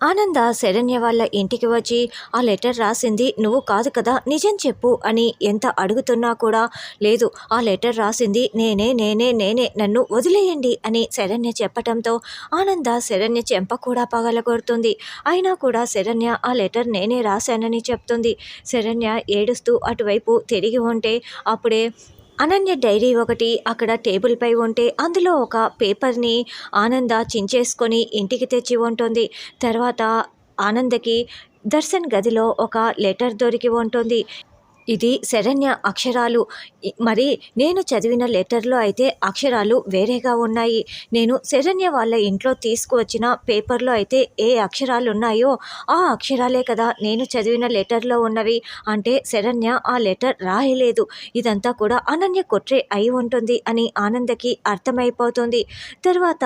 ఆనంద శరణ్య వాళ్ళ ఇంటికి వచ్చి ఆ లెటర్ రాసింది నువ్వు కాదు కదా నిజం చెప్పు అని ఎంత అడుగుతున్నా కూడా లేదు ఆ లెటర్ రాసింది నేనే నేనే నేనే నన్ను వదిలేయండి అని శరణ్య చెప్పటంతో ఆనంద శరణ్య చెంప కూడా పగలగొడుతుంది. అయినా కూడా శరణ్య ఆ లెటర్ నేనే రాశానని చెప్తుంది. శరణ్య ఏడుస్తూ అటువైపు తిరిగి ఉంటే అప్పుడే అనన్య డైరీ ఒకటి అక్కడ టేబుల్పై ఉంటే అందులో ఒక పేపర్ని ఆనంద చించేసుకొని ఇంటికి తెచ్చి ఉంటుంది. తర్వాత ఆనందకి దర్శన్ గదిలో ఒక లెటర్ దొరికి ఉంటుంది. ఇది శరణ్య అక్షరాలు. మరి నేను చదివిన లెటర్లో అయితే అక్షరాలు వేరేగా ఉన్నాయి. నేను శరణ్య వాళ్ళ ఇంట్లో తీసుకువచ్చిన పేపర్లో అయితే ఏ అక్షరాలు ఉన్నాయో ఆ అక్షరాలే కదా నేను చదివిన లెటర్లో ఉన్నవి. అంటే శరణ్య ఆ లెటర్ రాయలేదు. ఇదంతా కూడా అనన్య కొట్రే అయి ఉంటుంది అని ఆనందకి అర్థమైపోతుంది. తర్వాత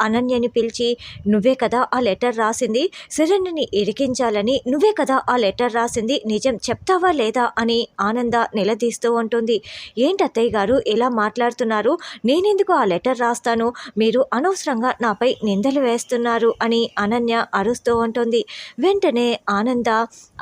అనన్యని పిలిచి నువ్వే కదా ఆ లెటర్ రాసింది? శరణ్యని ఇరికించాలని నువ్వే కదా ఆ లెటర్ రాసింది? నిజం చెప్తావా లేదా? అని ఆనంద నిలదీస్తూ ఉంటుంది. ఏంటి అత్తయ్య గారు ఎలా మాట్లాడుతున్నారు? నేనెందుకు ఆ లెటర్ రాస్తాను? మీరు అనవసరంగా నాపై నిందలు వేస్తున్నారు అని అనన్య అరుస్తూ ఉంటుంది. వెంటనే ఆనంద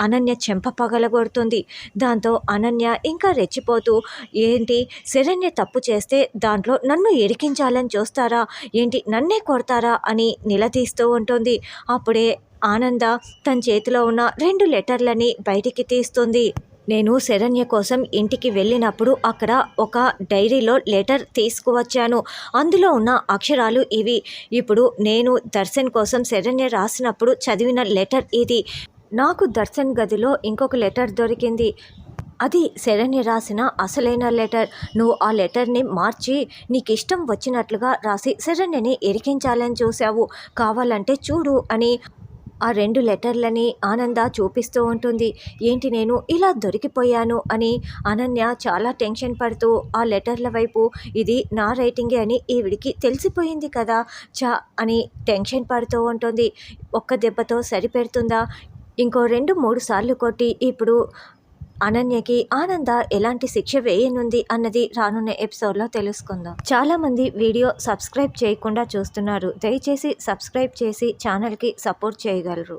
అనన్య చెంప పగలగొడుతుంది. దాంతో అనన్య ఇంకా రెచ్చిపోతూ ఏంటి? శరణ్య తప్పు చేస్తే దాంట్లో నన్ను ఇరికించాలని చూస్తారా? ఏంటి? నన్నే కొడతారా అని నిలదీస్తూ ఉంటుంది. అప్పుడే ఆనంద తన చేతిలో ఉన్న రెండు లెటర్లని బయటికి తీస్తుంది. నేను శరణ్య కోసం ఇంటికి వెళ్ళినప్పుడు అక్కడ ఒక డైరీలో లెటర్ తీసుకువచ్చాను. అందులో ఉన్న అక్షరాలు ఇవి. ఇప్పుడు నేను దర్శన్ కోసం శరణ్య రాసినప్పుడు చదివిన లెటర్ ఇది. నాకు దర్శన్ గదిలో ఇంకొక లెటర్ దొరికింది. అది శరణ్య రాసిన అసలైన లెటర్. నువ్వు ఆ లెటర్ని మార్చి నీకు ఇష్టం వచ్చినట్లుగా రాసి శరణ్యని ఇరికించాలని చూసావు కావాలంటే చూడు అని ఆ రెండు లెటర్లని ఆనంద చూపిస్తూ ఉంటుంది. ఏంటి నేను ఇలా దొరికిపోయాను అని అనన్య చాలా టెన్షన్ పడుతూ ఆ లెటర్ల వైపు ఇది నా రైటింగే అని ఈవిడికి తెలిసిపోయింది కదా చా అని టెన్షన్ పడుతూ ఉంటుంది. ఒక్క దెబ్బతో సరిపెడుతుందా? ఇంకో రెండు మూడు సార్లు కొట్టి ఇప్పుడు అనన్యకి ఆనంద ఎలాంటి శిక్ష వేయనుంది అన్నది రానున్న ఎపిసోడ్లో తెలుసుకుందాం. చాలామంది వీడియో సబ్స్క్రైబ్ చేయకుండా చూస్తున్నారు. దయచేసి సబ్స్క్రైబ్ చేసి ఛానల్కి సపోర్ట్ చేయగలరు.